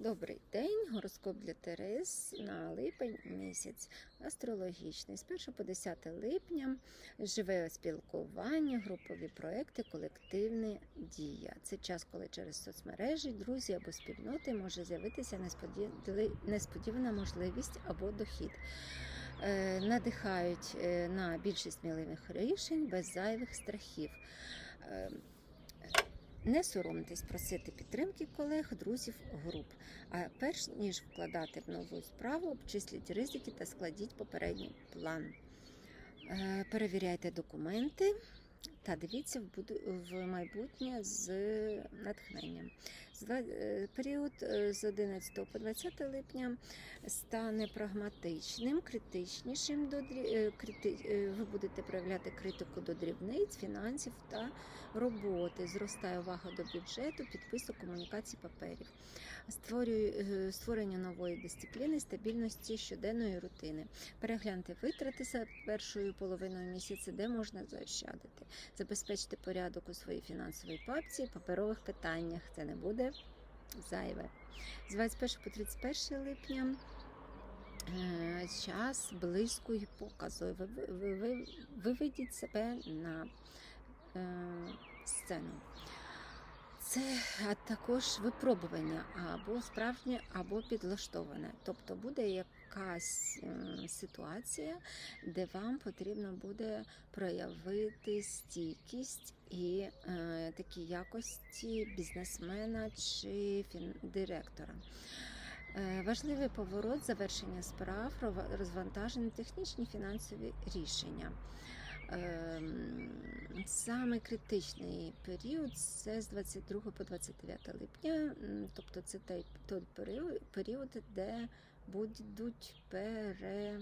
Добрий день, гороскоп для Терез на липень місяць. Астрологічний з 1 по 10 липня живе спілкування, групові проекти, колективна дія. Це час, коли через соцмережі, друзі або спільноти може з'явитися несподівана можливість або дохід. Е, Надихають е, на більшість сміливих рішень без зайвих страхів. Не соромтесь просити підтримки колег, друзів, груп. А перш ніж вкладати в нову справу, обчисліть ризики та складіть попередній план. Е, Перевіряйте документи та дивіться в майбутнє з натхненням. Е, Період е, з 11 по 20 липня стане прагматичним, критичнішим до е, ви будете проявляти критику до дрібниць, фінансів та роботи. Зростає увага до бюджету, підпису комунікації паперів. Створює створення нової дисципліни, стабільності щоденної рутини. Перегляньте витрати за першою половиною місяця, де можна заощадити. Забезпечте порядок у своїй фінансовій папці, паперових питаннях. Це не буде зайве. З 21 по 31 липня. е, Час близько і показує. Ви, ви, ви, виведіть себе на е, сцену. Це також випробування або справжнє, або підлаштоване. Тобто буде якась е, ситуація, де вам потрібно буде проявити стійкість і е, такі якості бізнесмена чи директора. Е, Важливий поворот завершення справ, розвантажені технічні фінансові рішення. Ем, Саме критичний період це з 22 по 29 липня, тобто це той, період, де будуть пере...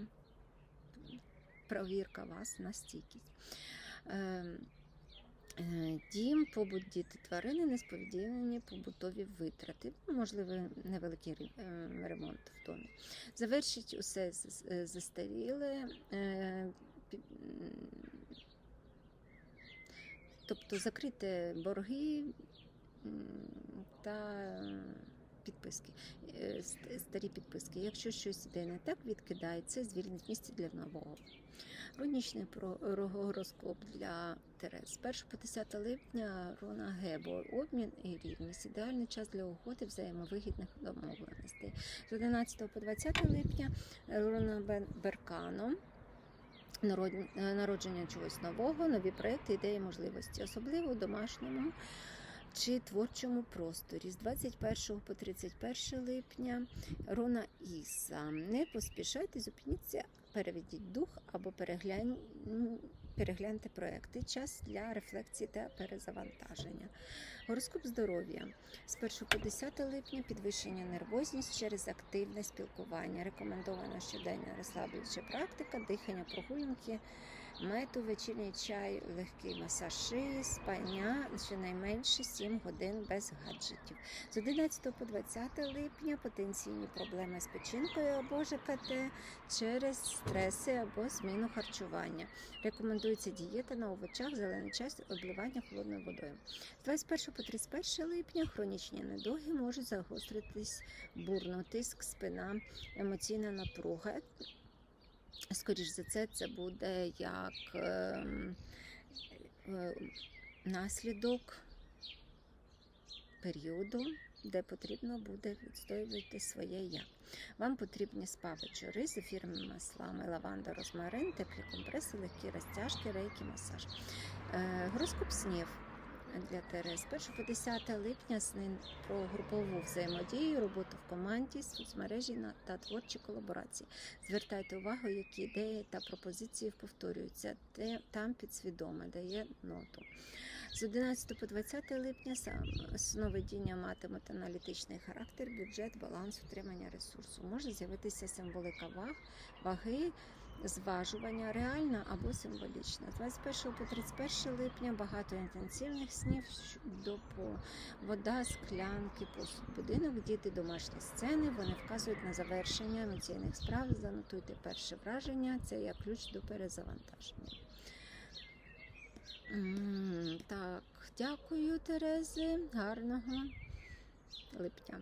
провірка вас на стійкість. Ем, е, Дім, побут, діти, тварини, несподівані побутові витрати, ну, можливо, невеликий е, ремонт в домі. Завершіть усе застаріле, е, м, тобто закрити борги та підписки, е, старі підписки. Якщо щось іде не так, відкидається, звільнить місце для нового. Рунічний гороскоп для Терез. З 1 по 10 липня Рона Гебо. Обмін і рівність. Ідеальний час для угоди взаємовигідних домовленостей. З 11 по 20 липня Рона Беркано. Е, Народження чогось нового, нові проекти, ідеї, можливості, особливо у домашньому чи творчому просторі. З 21 по 31 липня Рона Іса. Не поспішайте, зупиніться, переведіть дух або переглянь, перегляньте проекти. Час для рефлексії та перезавантаження. Гороскоп здоров'я. З 1 по 10 липня підвищення нервозність через активне спілкування. Рекомендована щоденна розслаблююча практика, дихання, прогулянки, мету, вечірній чай, легкий масаж шиї, спання щонайменше 7 годин без гаджетів. З 11 по 20 липня потенційні проблеми з печінкою або ЖКТ через стреси або зміну харчування. Рекомендується дієта на овочах, зелений чай, обливання холодною водою. З 21 по 31 липня хронічні недуги можуть загостритись бурно, тиск, спина, емоційна напруга. Скоріш за це, це буде як ем, е, наслідок періоду, де потрібно буде відстоювати своє я. Вам потрібні спа вечори з ефірними маслами, лаванда, розмарин, теплі компреси, легкі розтяжки, рейки, масаж. Е, гороскоп снів для. З 1 по 10 липня сни про групову взаємодію, роботу в команді, соцмережі та творчі колаборації. Звертайте увагу, які ідеї та пропозиції повторюються. Те, там підсвідоме дає ноту. З 11 по 20 липня сам сновидіння матимуть аналітичний характер, бюджет, баланс, утримання ресурсу. Може з'явитися символика ваг, ваги, зважування, реальна або символічна. З 21 по 31 липня багато інтенсивних снів до по вода, склянки, посуд, будинок, діти, домашні сцени. Вони вказують на завершення емоційних справ. Занотуйте перше враження. Це як ключ до перезавантаження. Так, дякую, Терези. Гарного липня.